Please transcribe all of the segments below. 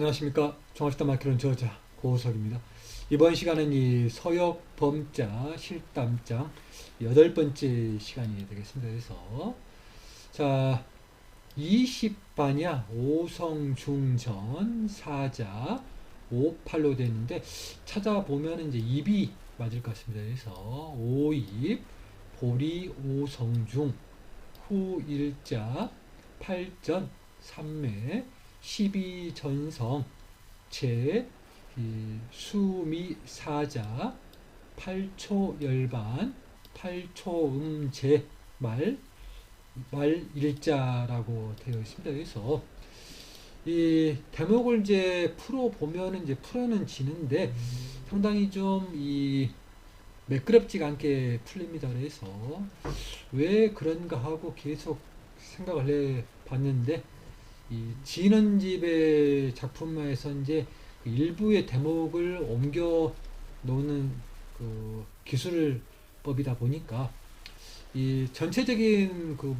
안녕하십니까 종합시다 마키론 저자 고석입니다. 이번 시간은 이 서역 범자 실담장 여덟 번째 시간이 되겠습니다. 그래서 자 20반야 오성중전 사자 58로 되는데 찾아보면 이제 입이 맞을 것 같습니다. 그래서 오입 보리 오성중 후일자 팔전 삼매 12전성 제 수미 사자 8초 열반 8초 음제 말, 말 일자라고 되어 있습니다. 그래서 이 대목을 이제 풀어 보면은 이제 풀어는 지는데 상당히 좀 이 매끄럽지가 않게 풀립니다. 그래서 왜 그런가 하고 계속 생각을 해 봤는데 이 진원집의 작품에서 이제 그 일부의 대목을 옮겨 놓는 그 기술법이다 보니까 이 전체적인 그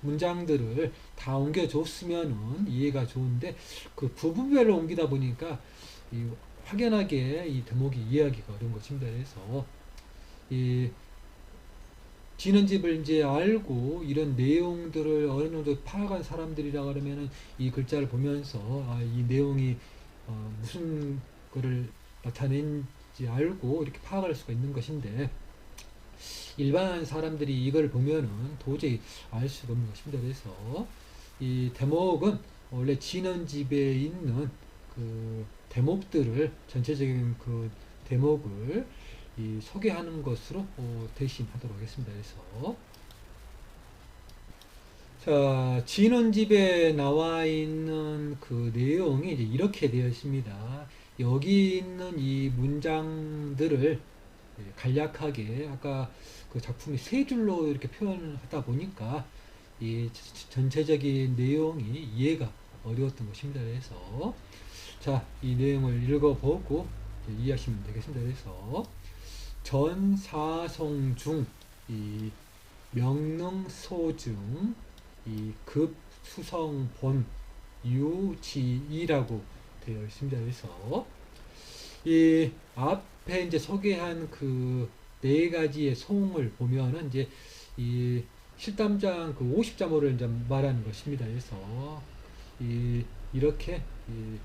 문장들을 다 옮겨줬으면은 이해가 좋은데 그 부분별로 옮기다 보니까 이 확연하게 이 대목이 이해하기가 어려운 것입니다. 그래서 이 진원집을 이제 알고 이런 내용들을 어느 정도 파악한 사람들이라 그러면은 이 글자를 보면서 아, 이 내용이 어, 무슨 거를 나타낸지 알고 이렇게 파악할 수가 있는 것인데 일반 사람들이 이걸 보면은 도저히 알 수가 없는 것입니다. 그래서 이 대목은 원래 진원집에 있는 그 대목들을 전체적인 그 대목을 이 소개하는 것으로 어, 대신하도록 하겠습니다. 그래서 자 진원집에 나와 있는 그 내용이 이제 이렇게 되어 있습니다. 여기 있는 이 문장들을 간략하게 아까 그 작품이 세 줄로 이렇게 표현을 하다 보니까 이 전체적인 내용이 이해가 어려웠던 것입니다. 그래서 자 이 내용을 읽어보고 이해하시면 되겠습니다. 그래서 전사성 중, 이 명능 소중, 이 급수성 본, 유지이라고 되어 있습니다. 그래서 이 앞에 이제 소개한 그 네 가지의 송을 보면은 이제 이 실담장 그 50자모를 이제 말하는 것입니다. 그래서 이 이렇게 이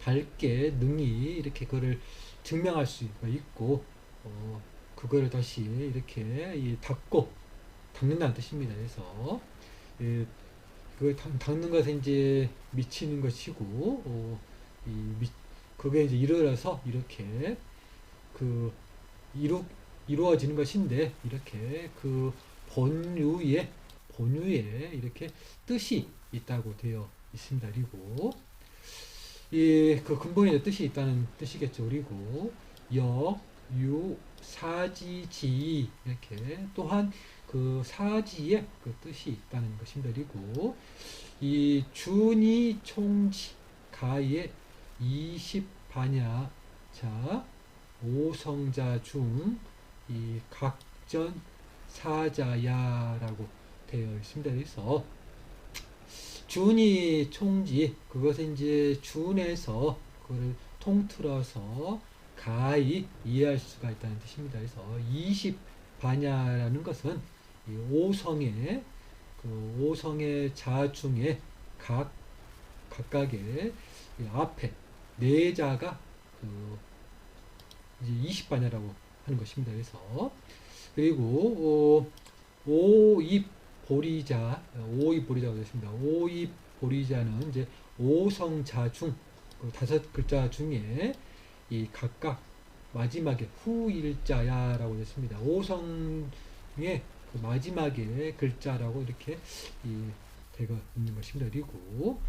밝게 능히 이렇게 그를 증명할 수가 있고 어, 그거를 다시 이렇게 이 닦고 닦는다는 뜻입니다. 그래서 예, 그 닦는 것에 이제 미치는 것이고 어, 이 미, 그게 이제 이르러서 이렇게 그 이루 이루어지는 것인데 이렇게 그 본유에 본유에 이렇게 뜻이 있다고 되어 있습니다. 그리고 이그 근본에 뜻이 있다는 뜻이겠죠. 그리고 역 유, 사지, 지 이렇게 또한 그 사지의 그 뜻이 있다는 것입니다. 그리고 이 준이 총지 가의 20반야 자 오성자 중 이 각전 사자야라고 되어 있습니다. 그래서 준이 총지 그것은 이제 준에서 그걸 통틀어서 가히 이해할 수가 있다는 뜻입니다. 그래서 20 반야라는 것은 오성의 그 오성의 자 중에 각 각각의 앞에 네 자가 그 이제 20반야라고 하는 것입니다. 그래서 그리고 어, 오입 보리자 오입 보리자가 되습니다. 오입 보리자는 이제 오성자 중그 다섯 글자 중에 이 각각 마지막에 후일자야라고 됐습니다. 오성의 그 마지막에 글자라고 이렇게 이 되어 있는 것입니다. 그리고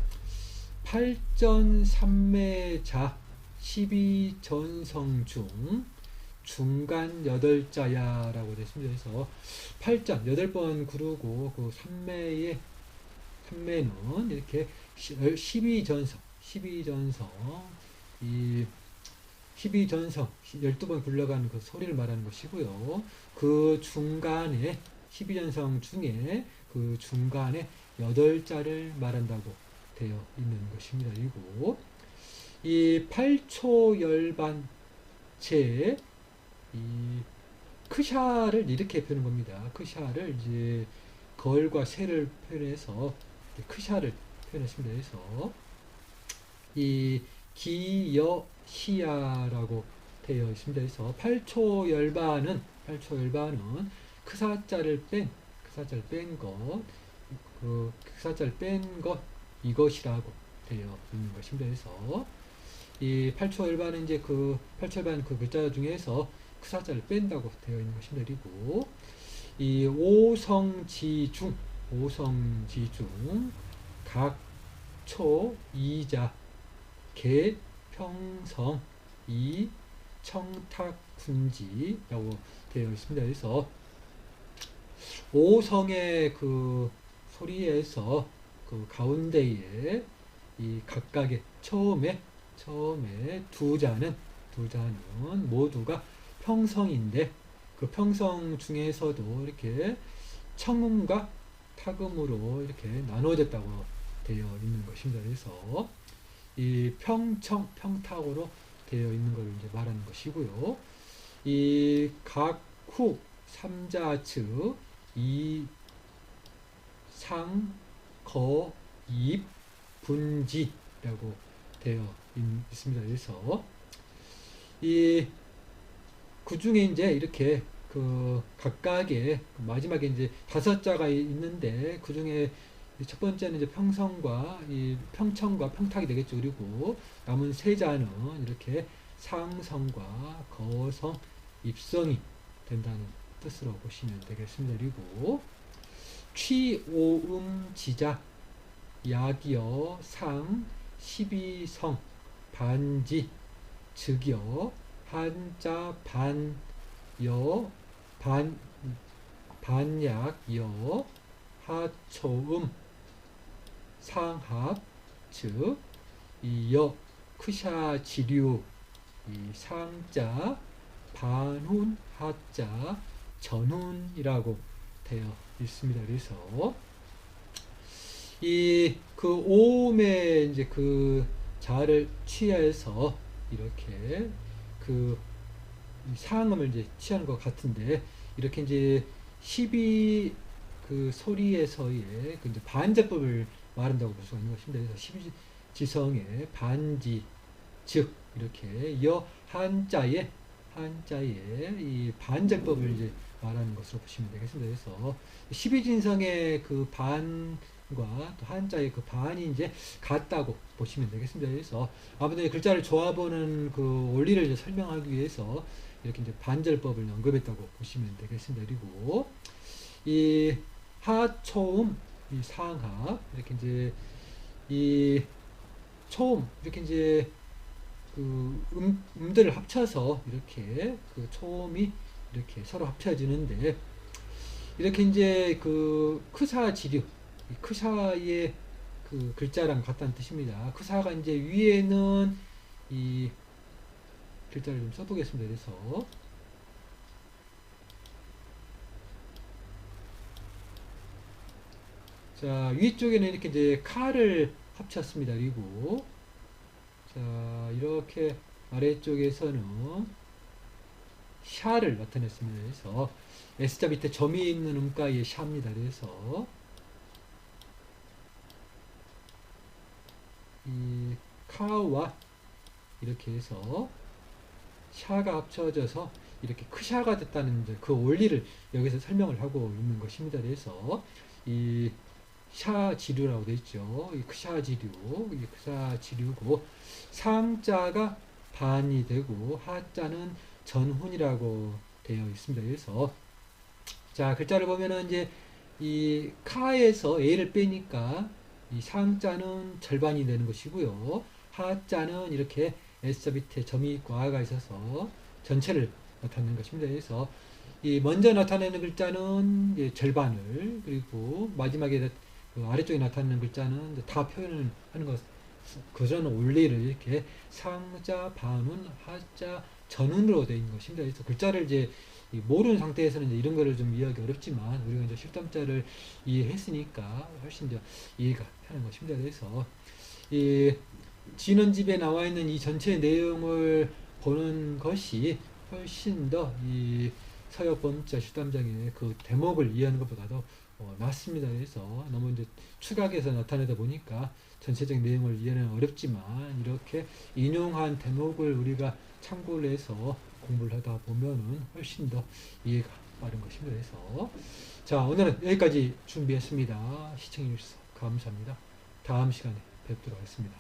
팔전삼매자 12전성 중 중간 여덟자야라고 됐습니다. 그래서 8전 여덟 번 구르고 그 삼매의 삼매는 이렇게 12전성 12전성 이 12전성 12번 굴러가는 그 소리를 말하는 것이고요. 그 중간에 12전성 중에 그 중간에 8자를 말한다고 되어 있는 것입니다. 그리고 이 8초 열반체 이 크샤를 이렇게 표현한 겁니다. 크샤를 이제 걸과 새를 표현해서 크샤를 표현했습니다. 그래서 이 기여시야라고 되어 있습니다. 그래서 8초 열반은 8초 열반은 크사자를 뺀 크사자를 뺀 것, 그 크사자를 뺀 것 이것이라고 되어 있는 것입니다. 그래서 이 8초 열반은 이제 그 8초 열반 그 글자 중에서 크사자를 뺀다고 되어 있는 것입니다. 그리고 이 오성지중 오성지중 각초 이자 개평성 이 청탁군지라고 되어 있습니다. 그래서 오성의 그 소리에서 그 가운데에 이 각각의 처음에 처음에 두 자는 두 자는 모두가 평성인데 그 평성 중에서도 이렇게 청음과 타금으로 이렇게 나누어졌다고 되어 있는 것입니다. 그래서 이 평청 평탁으로 되어 있는 것을 이제 말하는 것이고요. 이 각후 삼자측 이상 거입 분지라고 되어 있, 습니다 그래서 이 그 중에 이제 이렇게 그 각각의 마지막에 이제 다섯 자가 있는데 그 중에 첫 번째는 이제 평성과 이 평청과 평탁이 되겠죠. 그리고 남은 세 자는 이렇게 상성과 거성, 입성이 된다는 뜻으로 보시면 되겠습니다. 그리고 취오음 지자 약이여 상 십이성 반지 즉여 한자 반여 반 반약여 하초음 상합 즉 이여 크샤 지류 이 상자 반훈 하자 전훈이라고 되어 있습니다. 그래서 이 그 오음의 이제 그 자를 취해서 이렇게 그 상음을 이제 취하는 것 같은데 이렇게 이제 12 그 소리에서의 그 이제 반제법을 말한다고 볼 수가 있는 것입니다. 그래서 12지성의 반지 즉 이렇게 여 한자의 한자의 이 반제법을 이제 말하는 것으로 보시면 되겠습니다. 그래서 12진성의 그 반과 또 한자의 그 반이 이제 같다고 보시면 되겠습니다. 그래서 아무튼 글자를 조합하는 그 원리를 이제 설명하기 위해서 이렇게 이제 반절법을 언급했다고 보시면 되겠습니다. 그리고 이 하초음, 이 상하 이렇게 이제 이 초음 이렇게 이제 그 음, 음들을 합쳐서 이렇게 그 초음이 이렇게 서로 합쳐지는데 이렇게 이제 그 크사 지류 크사의 그 글자랑 같다는 뜻입니다. 크사가 이제 위에는 이 글자를 좀 써보겠습니다. 그래서 자 위쪽에는 이렇게 이제 카를 합쳤습니다. 그리고 자 이렇게 아래쪽에서는 샤를 나타냈습니다. 그래서 S자 밑에 점이 있는 음가의 샤입니다. 그래서 이 카와 이렇게 해서 샤가 합쳐져서 이렇게 크샤가 됐다는 그 원리를 여기서 설명을 하고 있는 것입니다. 그래서 이 샤 지류라고 되어 있죠. 이 크샤 지류, 이 크샤 지류고 상자가 반이 되고 하자는 전훈이라고 되어 있습니다. 그래서 자 글자를 보면은 이제 이 카에서 a를 빼니까 이 상자는 절반이 되는 것이고요. 하자는 이렇게 S자 밑에 점이 아가 있어서 전체를 나타내는 것입니다. 그래서 이 먼저 나타내는 글자는 절반을 그리고 마지막에 그 아래쪽에 나타내는 글자는 다 표현을 하는 것 그전 원리를 이렇게 상자 반운 하자 전운으로 되어 있는 것입니다. 그래서 글자를 이제 이 모르는 상태에서는 이제 이런 거를 좀 이해하기 어렵지만 우리가 이제 실담자를 이해했으니까 훨씬 더 이해가 편한 것입니다. 그래서 이 진원집에 나와 있는 이 전체 내용을 보는 것이 훨씬 더 이 서역 범자 실담장의 그 대목을 이해하는 것보다도 어, 낫습니다. 그래서 너무 이제 추각해서 나타내다 보니까 전체적인 내용을 이해는 어렵지만 이렇게 인용한 대목을 우리가 참고를 해서 공부를 하다 보면은 훨씬 더 이해가 빠른 것입니다. 그래서 자 오늘은 여기까지 준비했습니다. 시청해 주셔서 감사합니다. 다음 시간에 뵙도록 하겠습니다.